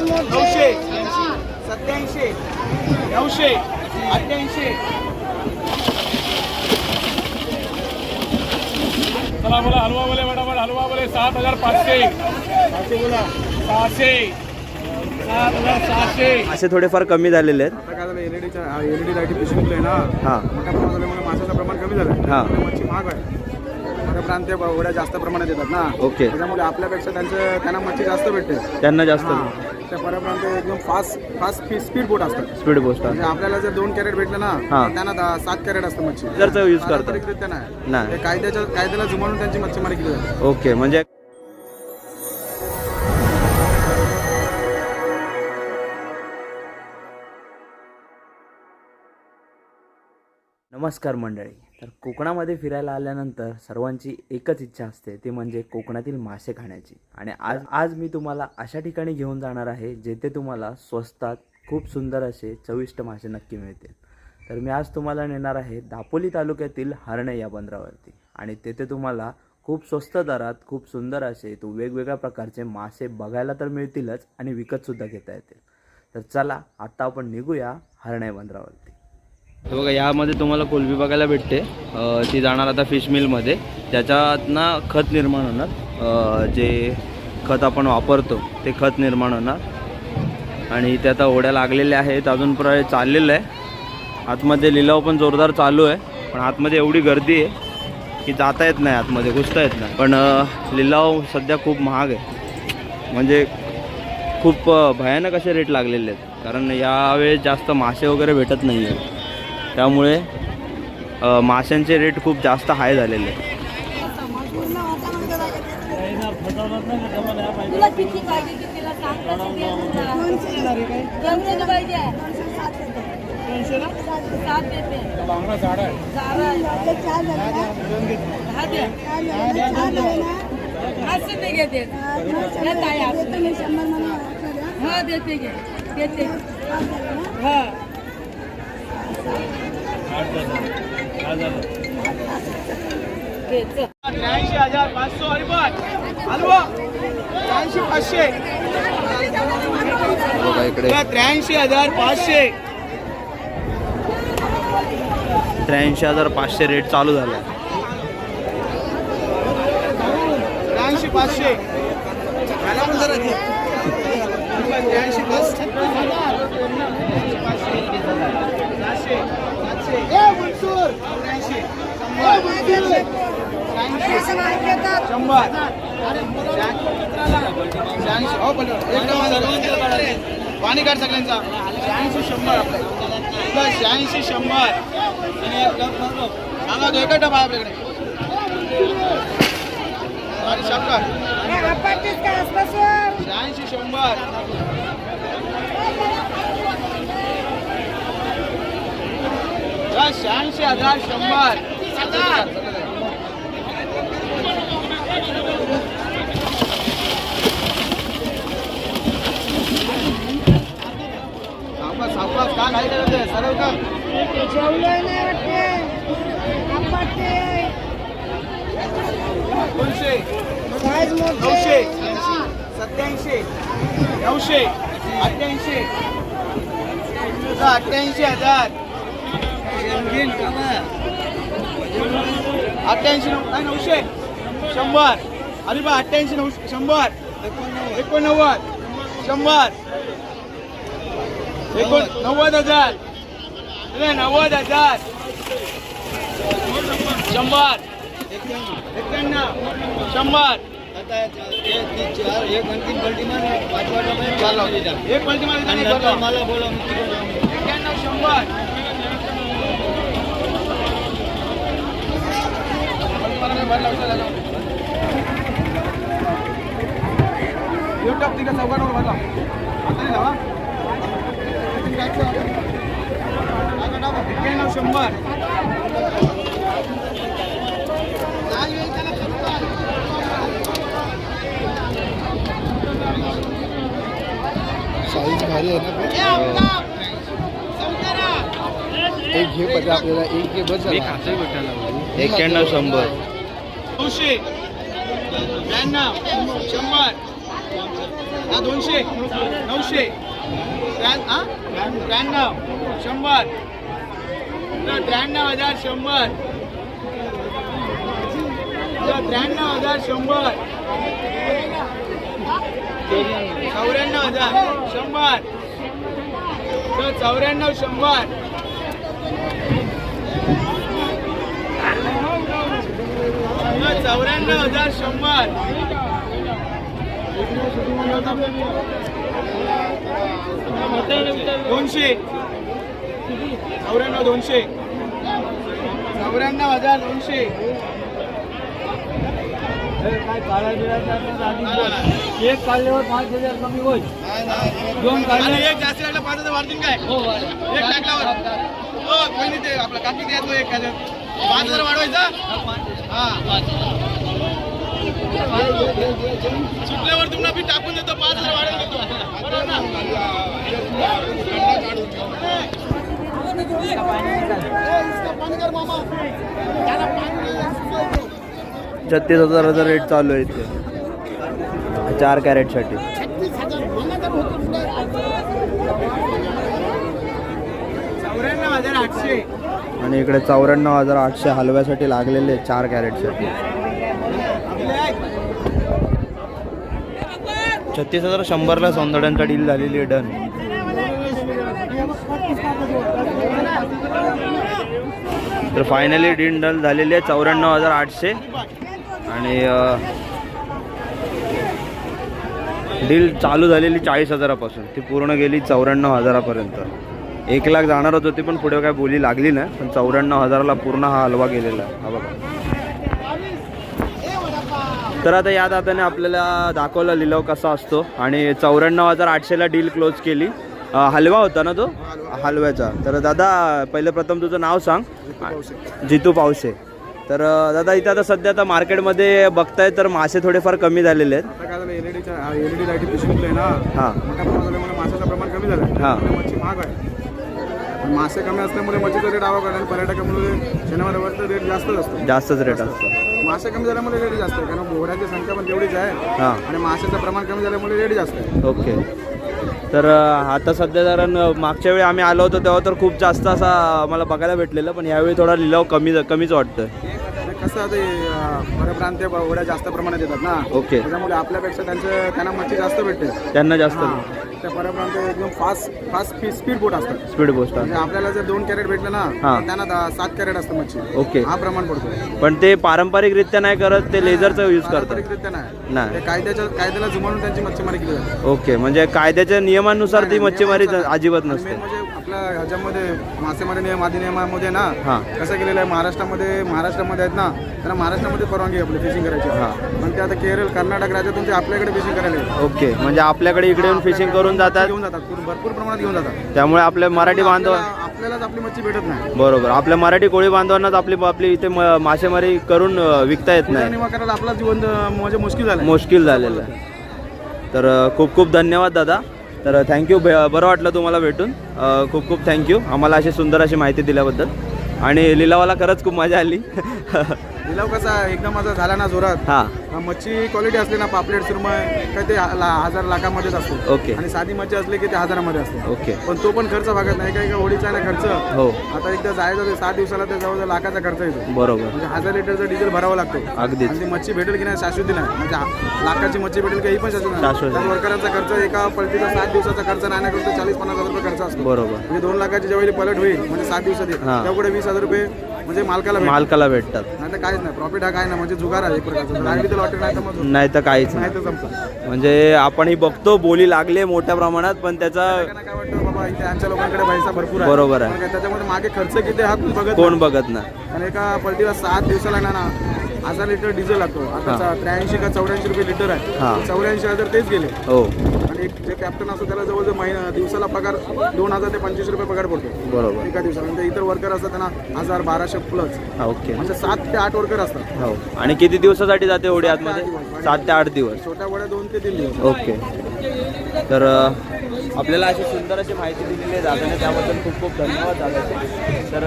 नऊशे. सत्याऐंशी. नऊशे. अठ्ठ्याऐंशी. चला बोला हलवा बोले फटाफट हलवा बोले सात हजार पाचशे. बोला. सहाशे. सात हजार सहाशे. असे थोडेफार कमी झालेले आहेत. आता काय झालं एलईडीच्या एलईडी लाईटी आहे ना हां. मोठ्या प्रमाणात झाल्यामुळे माशाचं प्रमाण कमी झालं हा. मच्छी महाग आहे. प्रांत एवढ्या जास्त प्रमाणात येतात ना. ओके. त्याच्यामुळे आपल्यापेक्षा त्यांचं त्यांना मच्छी जास्त भेटते. त्यांना जास्त. त्या परप्रांत एकदम फास्ट फास्ट स्पीड बोट असतात. स्पीड पोस्ट म्हणजे आपल्याला जर दोन कॅरेट भेटलं ना. तर त्यांना दहा- सात कॅरेट असतं मच्छी. जरचा यूज करतात. पारंपरिकरित्या नाही. नाही. ते कायद्याच्या कायद्याला जुमानून त्यांची मच्छीमारी केली जाते. ओके म्हणजे नमस्कार मंडळी. तर कोकणामध्ये फिरायला आल्यानंतर सर्वांची एकच इच्छा असते ती म्हणजे कोकणातील मासे खाण्याची. आणि आज आज मी तुम्हाला अशा ठिकाणी घेऊन जाणार आहे जेथे तुम्हाला स्वस्तात खूप सुंदर असे चविष्ट मासे नक्की मिळतील. तर मी आज तुम्हाला नेणार आहे दापोली तालुक्यातील हरणे या बंदरावरती. आणि तेथे तुम्हाला खूप स्वस्त दरात खूप सुंदर असे तो वेगवेगळ्या प्रकारचे मासे बघायला तर मिळतीलच आणि विकतसुद्धा घेता येतील. तर चला आत्ता आपण निघूया हरणे बंदरावरती. हे बघा यामध्ये तुम्हाला कोलबी बघायला भेटते. ती जाणार आता फिश मिलमध्ये. त्याच्यातनं खत निर्माण होणार. जे खत आपण वापरतो ते खत निर्माण होणार. आणि इथे आता ओढ्या लागलेल्या आहेत अजूनपर्यंत चाललेलं आहे. आतमध्ये लिलाव पण जोरदार चालू आहे. पण आतमध्ये एवढी गर्दी आहे की जाता येत नाही आतमध्ये घुसता येत नाही. पण लिलाव सध्या खूप महाग आहे. म्हणजे खूप भयानक असे रेट लागलेले आहेत. कारण यावेळेस जास्त मासे वगैरे भेटत नाही आहे त्यामुळे माशांचे रेट खूप जास्त हाय झालेले. हा देते हा. त्र्याऐंशी हजार पाचशे हलवा त्र्याऐंशी पाचशे त्र्याऐंशी हजार पाचशे त्र्याऐंशी हजार पाचशे रेट चालू झाला त्र्याऐंशी पाचशे. त्र्याऐंशी प्लस शंभर शहाऐंशी हो पण पाणी काढ सगळ्यांचा. शहाऐंशी शंभर. आपल्या शहाऐंशी शंभर. आणि सांगा तो एकच डबा आपल्याकडे. आणि शंभर. शहाऐंशी शंभर. शहाऐंशी हजार शंभर. सावकाश सावकाश का नाही करत आहे? सरळ का दोनशे. नऊशे. सत्याऐंशी. नऊशे. अठ्ठ्याऐंशी. अठ्ठ्याऐंशी हजार. अठ्ठ्याऐंशी नऊ नऊशे. शंभर. अरे बा अठ्ठ्याऐंशी नऊ शंभर. एकोणनव्वद. शंभर. एकोण नव्वद हजार. अरे नव्वद हजार. शंभर. एक्क्याण्णव शंभर. एक अंतिम पलटी एक पलटी मला बोला एक्क्याण्णव शंभर युट्यूब तिकडे चौकावर भरला. आता नाही ना एक्क्याण्णव शंभर साईज भारी आहे ना. एक घे पाहिजे आपल्याला. एक घे बस एक्क्याण्णव शंभर. नऊशे ब्याण्णव. शंभर. दोनशे. नऊशे. त्र्याण्णव. शंभर. त्र्याण्णव हजार शंभर. त्र्याण्णव हजार शंभर. चौऱ्याण्णव हजार शंभर. चौऱ्याण्णव शंभर. चौऱ्याण्णव हजार शंभर. दोनशे. चौऱ्याण्णव दोनशे. चौऱ्याण्णव हजार दोनशे. एक काढल्यावर पाच हजार कमी होईल. दोन आणि एक जास्त लागला पाच हजार वाढतील काय? एक टाकल्यावर. हो कोणी नाही ते आपला काकी द्या तो एक काय पाच हजार वाढवायचा? हा सुटल्यावर तुम्हाला मी टाकून देतो पाच हजार वाढवून देतो. बरोबर ना छत्तीस हजाराचा रेट चालू आहे इथे. चार कॅरेटसाठी चौऱ्याण्णव हजार आठशे. आणि इकडे चौऱ्याण्णव हजार आठशे हलव्यासाठी लागलेले आहेत चार कॅरेटसाठी छत्तीस हजार शंभरला सौंदर्यांचा डील झालेली आहे डन तर फायनली डील डन झालेली आहे चौऱ्याण्णव हजार आठशे. आणि डील चालू झालेली चाळीस हजारापासून. ती पूर्ण गेली चौऱ्याण्णव हजारापर्यंत. एक लाख जाणारच होती पण पुढे काय बोली लागली नाही पण चौऱ्याण्णव हजाराला पूर्ण हा हलवा गेलेला हा बघा. तर आता या दादाने आपल्याला दाखवला लिलाव कसा असतो आणि चौऱ्याण्णव हजार आठशेला डील क्लोज केली. हलवा होता ना तो? हलव्याचा. तर दादा पहिले प्रथम तुझं नाव सांग. जितू पावशे. तर दादा इथं आता सध्या आता मार्केटमध्ये बघताय तर मासे थोडेफार कमी झालेले आहेत. हां झाल्यामुळे माशाचं प्रमाण कमी झालं हां. मासे कमी असल्यामुळे मच्छीचा रेट आवा आणि पर्यटकामुळे शनिवार रेट जास्तच असतो. जास्तच रेट असतो. मासे कमी झाल्यामुळे रेट जास्त आहे. कारण बोहऱ्याची संख्या पण तेवढीच आहे. हां. आणि माशाचं प्रमाण कमी झाल्यामुळे रेट जास्त आहे. ओके. तर अं, आता सध्या कारण अं, मागच्या वेळी आम्ही आलो होतो तेव्हा तर खूप जास्त असा आम्हाला बघायला भेटलेलं पण यावेळी थोडा लिलाव कमी कमीच वाटतं आणि कसं आता हे परप्रांतीय बोहऱ्या जास्त प्रमाणात येतात ना. ओके. त्याच्यामुळे आपल्यापेक्षा त्यांचं त्यांना मच्छी जास्त भेटते त्यांना जास्त. त्या परप्रांतीय एकदम फास्ट फास्ट स्पीड बोट असतात. स्पीड पोस्ट म्हणजे आपल्याला जर दोन कॅरेट भेटलं ना हां. तर त्यांना दहा- सात कॅरेट असतं मच्छी. ओके हा प्रमाण पडतो. पण ते पारंपरिकरित्या नाही करत ते लेझरचा यूज करतात. पारंपरिकरित्या नाही. नाही. ते कायद्याच्या कायद्याला जुमानून त्यांची मच्छीमारी केली जाते. ओके म्हणजे कायद्याच्या नियमानुसार ती मच्छीमारी अजिबात नसते. म्हणजे ह्याच्यामध्ये मासेमारी नियम अधिनियमामध्ये ना. कसं केलेलं आहे महाराष्ट्रामध्ये महाराष्ट्रामध्ये आहेत ना त्यांना महाराष्ट्रामध्ये परवानगी आपली फिशिंग करायची. हां. पण ते आता केरळ कर्नाटक राज्यातून ते आपल्याकडे फिशिंग करायला. ओके म्हणजे आपल्याकडे इकडे येऊन फिशिंग करून जातात? घेऊन जातात भरपूर प्रमाणात घेऊन जातात. त्यामुळे आपल्या मराठी बांधव आपल्याला- आपल्यालाच आपली मच्छी भेटत नाही. बरोबर. आपल्या मराठी कोळी बांधवांनाच आपली आपली इथे मासेमारी करून विकता येत नाही. आपला जीवन म्हणजे मुश्किल झालं मुश्किल झालेलं आहे. तर खूप खूप धन्यवाद दादा. तर थँक्यू बरं वाटलं तुम्हाला भेटून. खूप खूप थँक्यू आम्हाला अशी सुंदर अशी माहिती दिल्याबद्दल. आणि लिलावाला खरंच खूप मजा आली. लिलाव कसा एकदम असं झाला ना जोरात हां. हा, मच्छी क्वालिटी असली ना पापलेट सुरमय काय ते हा- ला- हजार लाखामध्येच असतो. ओके. आणि साधी मच्छी असली की ते हजारामध्ये असते. ओके. पण तो पण खर्च भागत नाही काय का आहे ना खर्च. हो. आता एकदा जायचं ते सात दिवसाला ते जवळजवळ लाखाचा खर्च येतो. बरोबर. म्हणजे हजार लिटरचं डिझेल भरावं लागतो. अगदीच. आणि ती मच्छी भेटेल की नाही शाश्वती नाही. म्हणजे हा- लाखाची मच्छी भेटेल की ही पण शाश्वत शाश्वत नाही. वर्करांचा खर्च एका पलटीचा सात दिवसाचा खर्च राहण्याकरता चाळीस पन्नास हजार रुपये खर्च असतो. बरोबर. म्हणजे दोन लाखाची ज्यावेळी पलट होईल म्हणजे सात दिवसात येईल. हां. तेवढे वीस हजार रुपये म्हणजे मालकाला मालकाला भेटतात. नाही तर काहीच नाही. प्रॉफिट हा काय नाही. म्हणजे जुगार आहे एक प्रकारचा. लागली तर लॉटरी नाही तर मग नाही तर काहीच नाही नाही. तर संपतं म्हणजे आपणही बघतो बोली लागले मोठ्या प्रमाणात पण त्याचा त्यांना काय वाटतं? बाबा इथे आमच्या लोकांकडे पैसा भरपूर आहे. बरोबर आहे. काय त्याच्यामध्ये मागे खर्च किती हा तुम्ही बघत कोण. बघत नाही. आणि एका पलटीला सात दिवसाला ना ना हजार लिटर डिझेल लागतो. आता त्र्याऐंशी का चौऱ्याऐंशी रुपये लिटर. आहे. चौऱ्याऐंशी हजार तेच गेले. हो. आणि एक जे कॅप्टन असतो त्याला जवळजवळ महिना दिवसाला पगार दोन हजार ते पंचवीस रुपये पगार पडतो. बरोबर. एका दिवसाला. ते इतर वर्कर असतात त्यांना हजार बाराशे प्लस ओके म्हणजे सात ते आठ वर्कर असतात. हो. आणि किती दिवसासाठी जाते होडी आतमध्ये? सात ते आठ दिवस. छोट्या वड्या दोन ते तीन दिवस. ओके. तर आपल्याला अशी सुंदर अशी माहिती दिलेली आहे दादाने त्याबद्दल खूप खूप धन्यवाद दादाचे. तर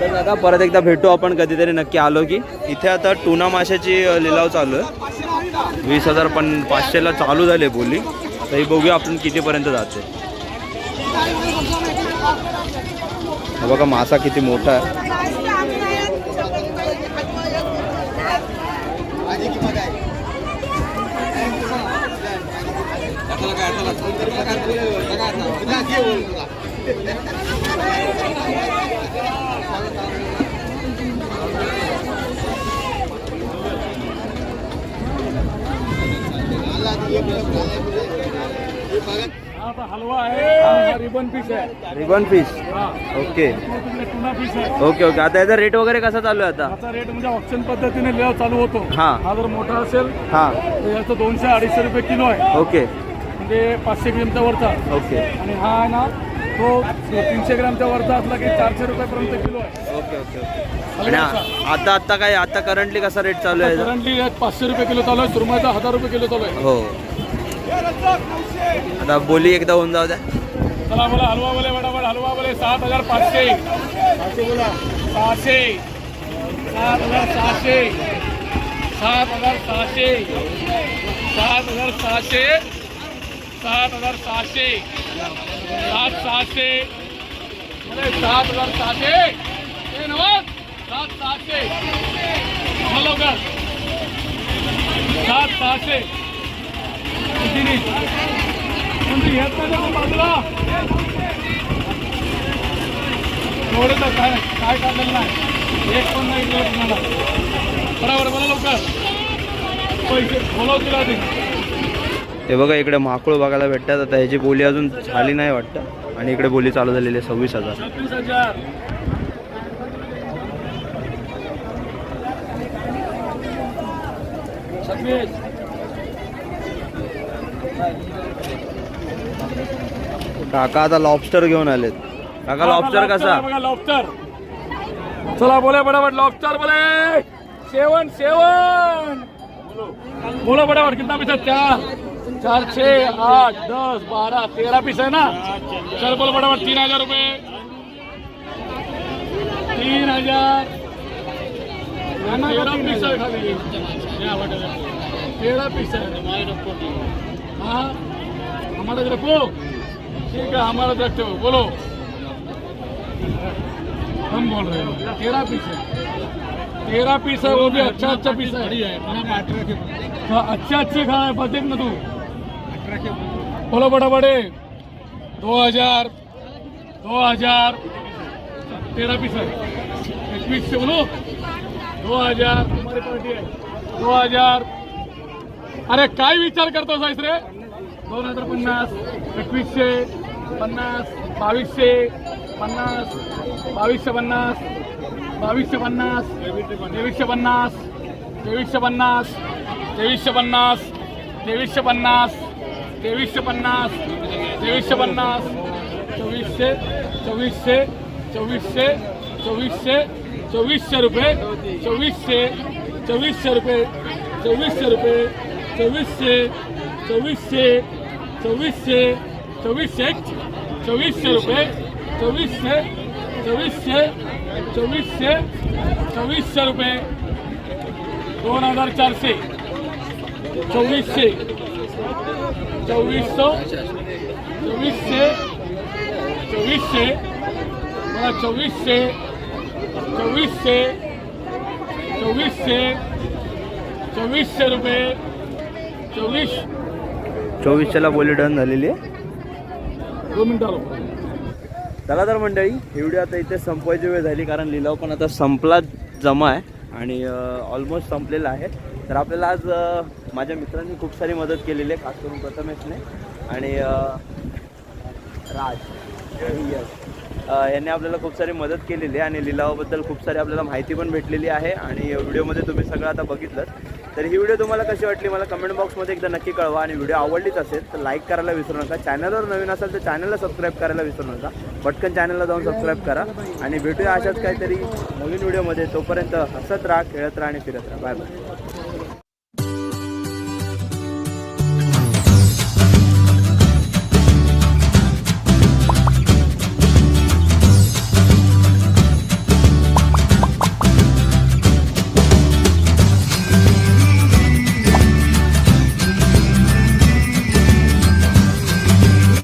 तर दादा परत एकदा भेटू आपण कधीतरी नक्की आलो की. इथे आता टुना माशाची लिलाव चालू आहे. वीस हजार पण पाचशेला चालू झाले बोली. तरी बघूया आपण कितीपर्यंत जाते. बघा मासा किती मोठा आहे. हलवा आहे रिबन पीस. आहे रिबन हा ओके. टुना पीस आहे ओके ओके. आता याचा रेट वगैरे कसा चालू आहे आता? याचा रेट म्हणजे ऑप्शन पद्धतीने लिलाव चालू होतो. हा. हा जर मोठा असेल हां. तर याचं दोनशे अडीचशे रुपये किलो आहे. ओके. म्हणजे पाचशे ग्रॅमच्या वरचा. ओके. आणि हा आहे ना तो तीनशे ग्रॅमच्या वरचा असला की चारशे रुपयापर्यंत किलो आहे. Okay okay okay. आणि आ- आता आता काय आता करंटली कसा रेट चालू आहे? करंटली पाचशे रुपये किलो चालू आहे सुरमईचा हजार रुपये किलो चालू आहे. हो. आता बोली एकदा होऊन जाऊ द्या. चला बोला हलवा बोले बडाबड हलवा बोले सात हजार पाचशे. सहाशे. सात हजार सहाशे. सात हजार सहाशे. सात हजार सहाशे. सात हजार सहाशे. सात सहाशे. सात हजार सहाशे. हे नवाज सात सहाशे. लवकर. सात सहाशे. म्हणजे येत नाही बाजूला. एवढं तर काय काय काढलेलं नाही. एक पण नाही तुम्हाला. बरोबर बोला लवकर. पैसे बोलव तुला ते हे बघा इकडे माकुळ बघायला भेटतात. आता ह्याची बोली अजून झाली नाही वाटतं. आणि इकडे बोली चालू झालेली आहे सव्वीस हजार. काका आता लॉबस्टर घेऊन आलेत. काका लॉबस्टर कसा? लॉबस्टर चला बोले बडाबड लॉबस्टर बोले. सेवन सेवन. बोलो बडाबड कितना पीस चार. चार छः आठ दस बारह तेरह पीस है ना? चल बोलो बडाबड तीन हजार रुपये तीन हजार। तेरह पीस है खाली। पीस है। हाँ। हमारा रखो। ठीक है हमारा रखते हो। बोलो। हम बोल रहे हैं। तेरह पीस है। तेरह पीस है वो भी अच्छा अच्छा पीस है। हाँ। अच्छे अच्छे खा है देख ना तू। बोलो बड़ा बड़े दो हजार दो हजार. तेरह पीस है एक पीस से बोलो. दो हजार. तुम्हारी पार्टी है दो हजार. अरे काय विचार करतो साईस रे? दोन हजार पन्नास एकवीसशे पन्नास बावीसशे पन्नास बावीसशे पन्नास बावीसशे पन्नास तेवीसशे पन्नास तेवीसशे पन्नास तेवीसशे पन्नास तेवीसशे पन्नास. तेवीसशे पन्नास तेवीसशे पन्नास चोवीसशे चोवीसशे चोवीसशे चोवीसशे चोवीसशे रुपये चोवीसशे चोवीसशे रुपये चोवीसशे रुपये चोवीसशे चोवीसशे चोवीसशे चोवीसशे चोवीसशे रुपये चोवीसशे चोवीसशे चोवीसशे चोवीसशे रुपये दोन हज़ार चारशे चोवीसशे चोवीसशे चोवीसशे चोवीसशे मला चोवीसशे चोवीसशे चोवीसशे चोवीसशे रुपये चोवीस. चोवीसशेला बोली डन झालेली आहे. दोन चला तर मंडळी ही व्हिडिओ आता इथे संपवायची वेळ झाली कारण लिलाव पण आता संपला जमा आहे. आणि ऑलमोस्ट संपलेला आहे. तर आपल्याला आज माझ्या मित्रांनी खूप सारी मदत केलेली आहे खास करून प्रथमेशने आणि राज. यस यांनी आपल्याला खूप सारी मदत केलेली आहे आणि लिलावाबद्दल खूप सारी आपल्याला माहिती पण भेटलेली आहे. आणि व्हिडिओमध्ये तुम्ही सगळं आता बघितलं तर ही व्हिडिओ तुम्हाला कशी वाटली मला कमेंट बॉक्समध्ये एकदा नक्की कळवा. आणि व्हिडिओ आवडलीच असेल तर लाईक करायला विसरू नका. चॅनलवर नवीन असेल तर चॅनलला सबस्क्राईब करायला विसरू नका. पटकन चॅनलला जाऊन सबस्क्राईब करा. आणि भेटूया अशाच काहीतरी नवीन व्हिडिओमध्ये तोपर्यंत हसत राहा खेळत राहा आणि फिरत राहा. Bye bye